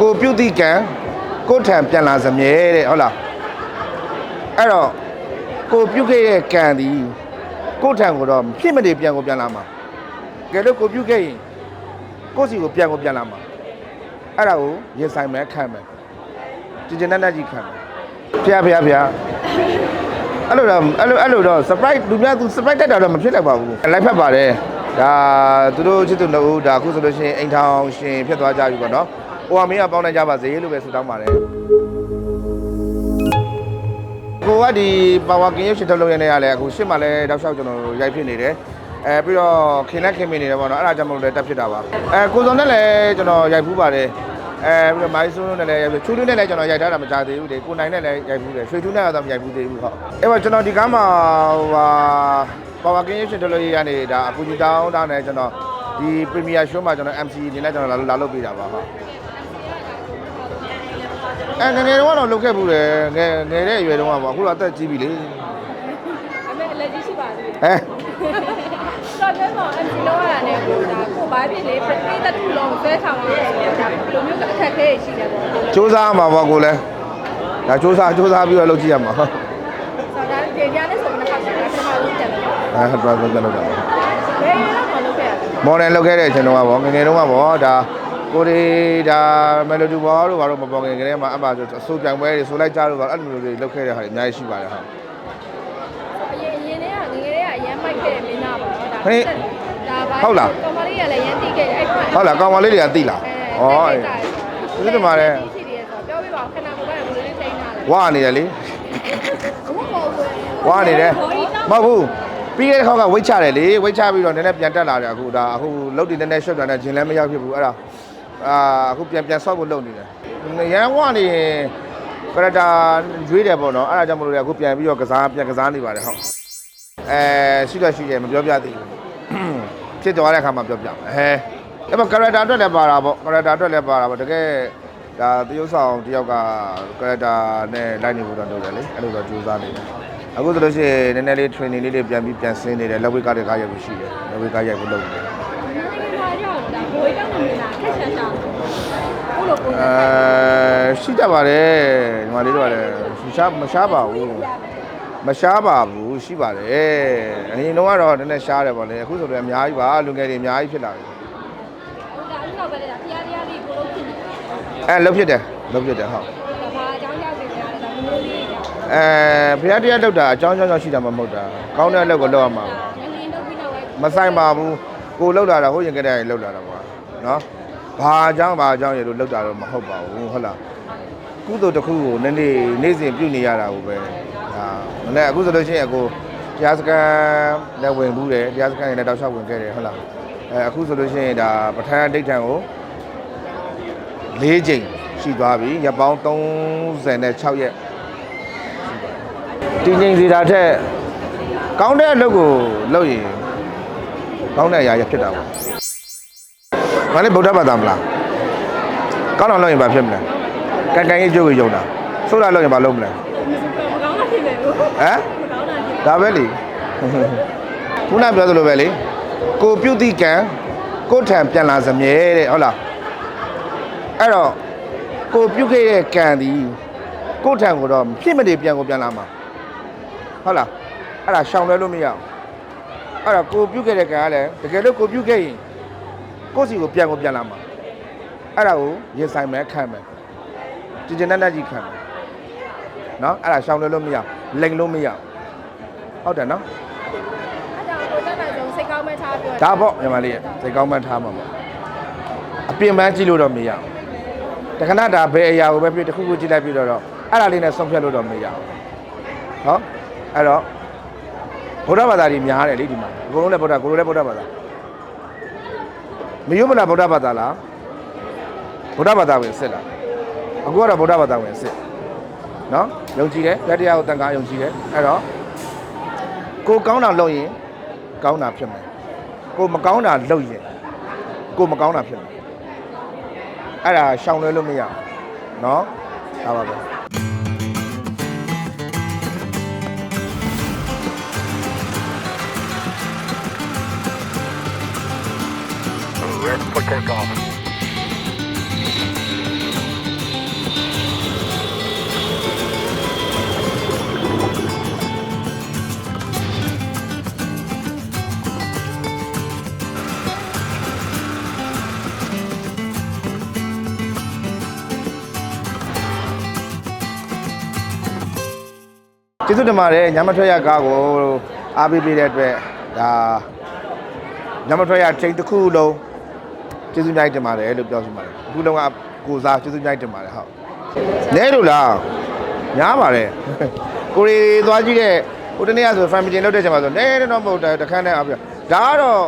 ကိုပြုတ်တိကံကိုထံပြန်လာစမြဲတဲ့ဟုတ်လားအဲ့တော့ကိုပြုတ်ခဲ့တဲ့ကံဒီကိုထံကိုတော့ဖြစ်မနေပြန်ကိုပြန်လာမှာကဲလို့ကိုပြုတ်ခဲ့ရင်ကိုစီကိုပြန်ကိုပြန်လာမှာအဲ့ဒါကိုရင်ဆိုင်မယ်ခံမယ်ကြည်ကျင်တတ်တတ်ကြီးခံမယ်ဖျားဖျားဖျားအဲ့လိုတော့အဲ့လိုအဲ့လိုတော့ surprise လူများသူ surprise တက်တာတော့မဖြစ်လိုက်ပါဘူးလိုက်ဖက်ပါတယ်ဒါသူတို့ချစ်သူနှစ်ဦးဒါအခုဆိုလို့ရှိရင်အိမ်ထောင်ရှင်ဖြစ်သွားကြပြီပေါ့နော် ဟိုအမင်းကပေါင်းနိုင်ကြပါစေလို့ပဲဆုတောင်းပါတယ်ကိုကဒီပါဝါကင်းရုပ်ရှင်ထုတ်လုပ်ရနေရလဲအခုရှစ်မှလည်းတောက်လျှောက်ကျွန်တော်ရိုက်ဖြစ်နေတယ်အဲပြီးတော့ခင်လက်ခင်မင်းနေတယ်ပေါ့နော်အဲ့ဒါကြောင့်မလို့လည်းတက်ဖြစ်တာပါအဲကိုစုံနဲ့လည်းကျွန်တော်ရိုက်ဖူးပါတယ်အဲပြီးတော့မိုင်းဆိုးနဲ့လည်းရိုက်ဖူးချူတူးနဲ့လည်းကျွန်တော်ရိုက်ထားတာမကြသေးဘူးလေကိုနိုင်နဲ့လည်းရိုက်ဖူးတယ်ရွှေထူးနဲ့တော့မရိုက်ဖူးသေးဘူးဟုတ်အဲ့တော့ကျွန်တော်ဒီကားမှာဟိုဟာပါဝါကင်းရုပ်ရှင်ထုတ်လုပ်ရရနေတာအပူကြီးတောင်းတာနဲ့ကျွန်တော်ဒီပရီမီယာရှိုးမှာကျွန်တော် MC အနေနဲ့ကျွန်တော်လာလာလုပ်ပေးတာပါဟုတ် အဲငယ်ငယ်တုန်းကတော့လုပ်ခဲ့ဘူးလေငယ်ငယ်တဲ့အရွယ်တုန်းကပေါ့အခုတော့အသက်ကြီးပြီလေအမေအလက်ကြီးရှိပါသေးတယ်ဟဲ့တော့တဲ့တော့အဒီလောရတာနဲ့ကိုဒါကိုဘာဖြစ်လဲပြည့်တဲ့တူလုံးဆွဲဆောင်ရဆိုတော့ဒါလိုမျိုးအခက်အခဲရှိတယ်ပေါ့ဆိုစူးစမ်းမှာပေါ့ကိုလည်းဒါစူးစမ်းစူးစမ်းပြီးတော့လုပ်ကြည့်ရမှာဟုတ်တော့ဒါကြေညာနဲ့ဆိုတော့တစ်ခါရှိတာတစ်ခါလုံးတက်တယ်အဲဟတ်တော့ပြန်လုပ်တာပါဘယ်ရတော့မလုပ်ခဲ့ရဘူးမော်ဒယ်လုပ်ခဲ့တဲ့အချိန်တုန်းကပေါ့ငယ်ငယ်တုန်းကပေါ့ဒါ ကိုရီဒါမယ်လိုဒီဘောတို့ဘာလို့မပေါ်ငယ်ကလေးမှာအမှဆိုအစိုးပြိုင်ပွဲတွေဆိုလိုက်ကြလို့ပါအဲ့လိုမျိုးတွေလုပ်ခဲ့တဲ့ဟာတွေအများကြီးရှိပါတယ်ဟုတ်အရင်အရင်တည်းကငငယ်တည်းကအရန်မိုက်ခဲ့တဲ့မင်းသားပါတော့ဒါဟေးဒါပါဟုတ်လားကောင်မလေးကလည်းရန်တီးခဲ့တယ်အဲ့ဟုတ်လားကောင်မလေးတွေကသိလားဩဒီဒီတမှားလဲရှိတယ်ဆိုတော့ပြောပြပါဦးခဏကိုပဲဘယ်လိုလဲထိန်းတာလဲဝါနေတယ်လေဘုမဟုတ်ဘူးဝါနေတယ်မဟုတ်ဘူးပြီးခဲ့တဲ့ခေါက်ကဝိတ်ချတယ်လေဝိတ်ချပြီးတော့နည်းနည်းပြန်တက်လာတယ်အခုဒါအခုလုတ်တည်နည်းနည်းရှော့ပြန်တယ်ဂျင်လည်းမရောက်ဖြစ်ဘူးအဲ့ဒါ အာအခုပြန်ပြန်ဆော့ဖို့လုပ်နေတယ်ရန်ဝါနေရင်ကရတာရွေးတယ်ပေါ့နော်အဲ့ဒါကြောင့်မလို့လေအခုပြန်ပြီးတော့ကစားပြန်ကစားနေပါတယ်ဟုတ်အဲရှိတော့ရှိတယ်မပြောပြသေးဘူးဖြစ်သွားတဲ့အခါမှာပြောပြမယ်ဟဲအဲ့မှာကရတာအတွက်လည်းပါတာပေါ့ကရတာအတွက်လည်းပါတာပေါ့တကယ်ဒါတရုပ်ဆောင်တယောက်ကကရတာနဲ့လိုက်နေဖို့တော့လုပ်တယ်လေအဲ့လိုတော့ကြိုးစားနေတယ်အခုဆိုလို့ရှိရင်နည်းနည်းလေး training လေးတွေပြန်ပြီးပြန်ဆင်းနေတယ်လက်ဝိတ်ကားတွေကားရိုက်ဖို့ရှိတယ်လက်ဝိတ်ကားရိုက်ဖို့လုပ်နေတယ်နိုင်ငံမှာကြောက်တာဘိုးတောင်းနေလားခက်ချာချာဟုတ် လို့ပုံစံအဲရှိကြပါတယ်ညီမလေးတို့ကလည်းရှားမရှားပါဘူးမရှားပါဘူးရှိပါတယ်အရင်တော့ကတော့နည်းနည်းရှားတယ်ပေါ့လေအခုဆိုတော့အများကြီးပါလူငယ်တွေအများကြီးဖြစ်လာပြီဟိုဒါအဲ့တော့ပဲလေဖျားဖျားလေးကိုလုံးဖြစ်နေတာအဲလှုပ်ဖြစ်တယ်လှုပ်ဖြစ်တယ်ဟုတ်ဒါဘာအကြောင်းကြောင့်နေရလဲဒါမျိုးလေးကြောင့်အဲဖရားတရားလှုပ်တာအကြောင်းကြောင်းကြောင့်ရှိတာမှမဟုတ်တာကောင်းတဲ့အလုပ်ကိုလုပ်ရမှာငင်းတော့ပြီးတော့မဆိုင်ပါဘူးကိုလှုပ်လာတာဟိုရင်ကတည်းကလှုပ်လာတာပါနော် ဘာအကြောင်းဘာအကြောင်းရလို့လှုပ်တာတော့မဟုတ်ပါဘူးဟုတ်လားကုသိုလ်တစ်ခုကိုနေ့နေ့နေ့စဉ်ပြုနေရတာကိုပဲဒါမနေ့အခုဆိုလို့ရှိရင်အခုတရားစခန်းလည်းဝင်ဘူးတယ်တရားစခန်းလည်းတောက်လျှောက်ဝင်ခဲ့တယ်ဟုတ်လားအဲအခုဆိုလို့ရှိရင်ဒါပဋ္ဌာန်းဒိဋ္ဌံကို၄ချိန်ရှိသွားပြီရက်ပေါင်း36ရက်တင်းငိမ့်စီတာထက်ကောင်းတဲ့အလုပ်ကိုလုပ်ရင်ကောင်းတဲ့အရာရဖြစ်တာပေါ့ ငါလည်းဗုဒ္ဓဘာသာမလားကောင်းအောင်လုပ်ရင်ဘာဖြစ်မလဲကန်ကန်ကြီးကြိုးကိုယုံတာဆိုးတာလုပ်ရင်ဘာလုပ်မလဲမကောင်းတာဖြစ်မယ်ဘူးဟမ်မကောင်းတာဖြစ်ဒါပဲလေခုနပြောသလိုပဲလေကိုပြုတ်တိကံကိုထံပြန်လာစမြဲတဲ့ဟုတ်လားအဲ့တော့ကိုပြုတ်ခဲ့တဲ့ကံဒီကိုထံကိုတော့ဖြစ်မနေပြန်ကိုပြန်လာမှာဟုတ်လားအဲ့ဒါရှောင်လွဲလို့မရအောင်အဲ့တော့ကိုပြုတ်ခဲ့တဲ့ကံကလည်းတကယ်လို့ကိုပြုတ်ခဲ့ရင် ကိုယ့်စီကိုပြန်ကိုပြန်လာမှာအဲ့ဒါကိုရင်ဆိုင်မယ်ခံမယ်ကြည်ကျင်တတ်တတ်ကြီးခံမယ်နော်အဲ့ဒါရှောင်လွဲလို့မရအောင်လိန်လို့မရအောင်ဟုတ်တယ်နော်အဲ့ဒါကိုတက်တာဆုံးစိတ်ကောင်းမဲ့ထားပြောဒါပေါ့ညီမလေးရဲ့စိတ်ကောင်းမှန်းထားမှာပေါ့အပြင်ပန်းကြည့်လို့တော့မရဘူးတခဏဒါဘယ်အရာကိုပဲဖြစ်တစ်ခုခုကြည့်လိုက်ပြီးတော့တော့အဲ့ဒါလေးနဲ့ဆုံးဖြတ်လို့တော့မရဘူးဟောအဲ့တော့ဗုဒ္ဓဘာသာကြီးများတယ်လေဒီမှာအကုန်လုံးလည်းဗုဒ္ဓကိုလိုလည်းဗုဒ္ဓဘာသာ မယုံမလားဗုဒ္ဓဘာသာလားဗုဒ္ဓဘာသာဝင်စစ်လားအခုကတော့ဗုဒ္ဓဘာသာဝင်စစ်နော်ယုံကြည်တယ်လက်တရားကိုတန်ခါယုံကြည်တယ်အဲ့တော့ကိုကောင်းတာလုပ်ရင်ကောင်းတာဖြစ်မယ်ကိုမကောင်းတာလုပ်ရင်ကိုမကောင်းတာဖြစ်မယ်အဲ့ဒါရှောင်လွှဲလို့မရနော်ဒါပါပဲ ready for takeoff. ။ကျေးဇူးတင်ပါတယ်ညမထွက်ရကားကိုအားပေးပေးတဲ့အတွက်ဒါညမထွက်ရချိန်တစ်ခုလုံး ကျေးဇူးများတင်ပါတယ်လို့ပြောချင်ပါတယ်အခုလုံးကကိုစားကျေးဇူးများတင်ပါတယ်ဟုတ်နဲလို့လားများပါတယ်ကိုရီသွားကြည့်တဲ့ဟိုတနေ့ကဆို family လောက်တဲ့ချိန်မှာဆိုနဲတော့မဟုတ်တယ်တခန်းနဲ့အားပြဒါကတော့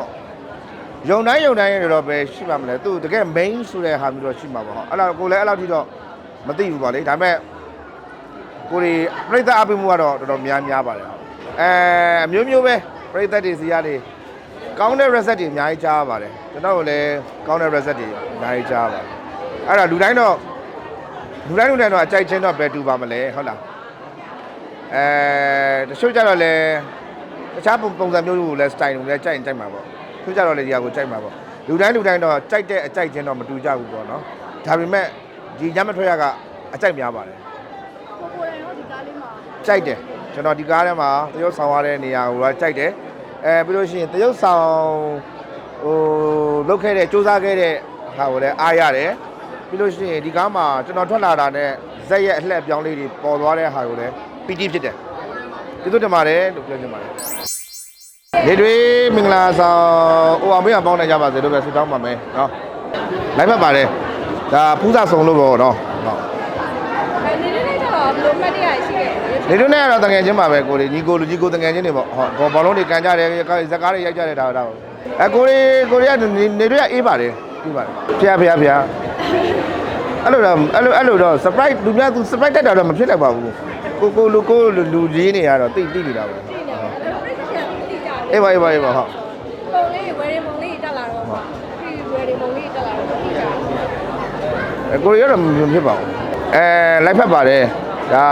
ယုံတိုင်းယုံတိုင်းရတော့ပဲရှိပါမလဲသူတကယ် main ဆိုတဲ့ဟာမျိုးတော့ရှိမှာပါဟောအဲ့တော့ကိုလည်းအဲ့လောက်ထိတော့မသိဘူးပါလေဒါပေမဲ့ကိုရီပြိဿအပိမှုကတော့တော်တော်များများပါတယ်အဲအမျိုးမျိုးပဲပြိဿတွေစီကနေ ကောင်းတဲ့ reset တွေအများကြီးကြားရပါတယ်ကျွန်တော်တို့လည်းကောင်းတဲ့ reset တွေအများကြီးကြားရပါတယ်အဲ့ဒါလူတိုင်းတော့လူတိုင်းလူတိုင်းတော့အကြိုက်ချင်းတော့ပဲတူပါမလဲဟုတ်လားအဲတချို့ကြတော့လည်းတခြားပုံပုံစံမျိုးကိုလည်း style တွေလည်းကြိုက်ရင်ကြိုက်မှာပေါ့တချို့ကြတော့လည်းဒီဟာကိုကြိုက်မှာပေါ့လူတိုင်းလူတိုင်းတော့ကြိုက်တဲ့အကြိုက်ချင်းတော့မတူကြဘူးပေါ့နော်ဒါပေမဲ့ဒီညမထွက်ရကအကြိုက်များပါတယ်ကိုကိုရင်ရောဒီကားလေးမှာကြိုက်တယ်ကျွန်တော်ဒီကားထဲမှာတရုတ်ဆောင်ရတဲ့နေရာကိုတော့ကြိုက်တယ် အဲပြီးလို့ရှိရင်တရုတ်ဆောင်ဟိုလုတ်ခဲ့တဲ့စူးစမ်းခဲ့တဲ့ဟာကိုလည်းအားရတယ်ပြီးလို့ရှိရင်ဒီကားမှာကျွန်တော်ထွက်လာတာနဲ့ဇက်ရဲ့အလှည့်ပြောင်းလေးတွေပေါ်သွားတဲ့ဟာကိုလည်းပီတိဖြစ်တယ်ကျေးဇူးတင်ပါတယ်လို့ပြောချင်ပါတယ်နေတွေမင်္ဂလာဆောင်ဟိုအောင်မေးအောင်ပေါင်းနိုင်ကြပါစေလို့ပဲဆုတောင်းပါမယ်နော်လိုက်မှတ်ပါတယ်ဒါဖူးစာဆောင်လို့ပေါ့နော်ဟုတ်အဲဒီနေ့ လေးကျတော့ဘယ်လိုမှတ်တရရှိခဲ့လဲနေတို့နဲ့ကတော့တငယ်ချင်းပါပဲကိုလေးညီကိုလူကြီးကိုတငယ်ချင်းတွေပေါ့ဟောဘောလုံးတွေကန်ကြတယ်ဇက်ကားတွေရိုက်ကြတယ်ဒါတော့အဲကိုလေးကိုလေးကနေနေတို့ကအေးပါတယ်အေးပါတယ်ဖျားဖျားဖျားအဲ့လိုတော့အဲ့လိုအဲ့လိုတော့ surprise လူများသူ surprise တက်တာတော့မဖြစ်နိုင်ပါဘူးကိုကိုလူကိုလူလူကြီးနေရတော့တိတိနေတာပဲဒီနေ့အဲ့တော့ပြည့်စက်ပြန်ပြီးကြတယ်အေးပါအေးပါအေးပါဟုတ်ပုံလေးဝယ်ရင်ပုံလေးတက်လာတော့ဒီဝယ်ရင်ပုံလေးတက်လာတော့ပြီးကြတယ်အဲကိုလေးကတော့မဖြစ်ပါဘူးအဲလိုက်ဖက်ပါတယ် ဒါ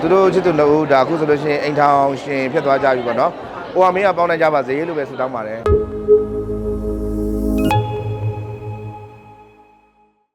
သူတို့ချစ်သူနှစ်ဦးဒါအခုဆိုလို့ရှိရင်အိမ်ထောင်ရှင်ဖြစ်သွားကြပြီပေါ့နော်ဟိုအမင်းကပေါင်းနိုင်ကြပါစေလို့ပဲဆုတောင်းပါတယ်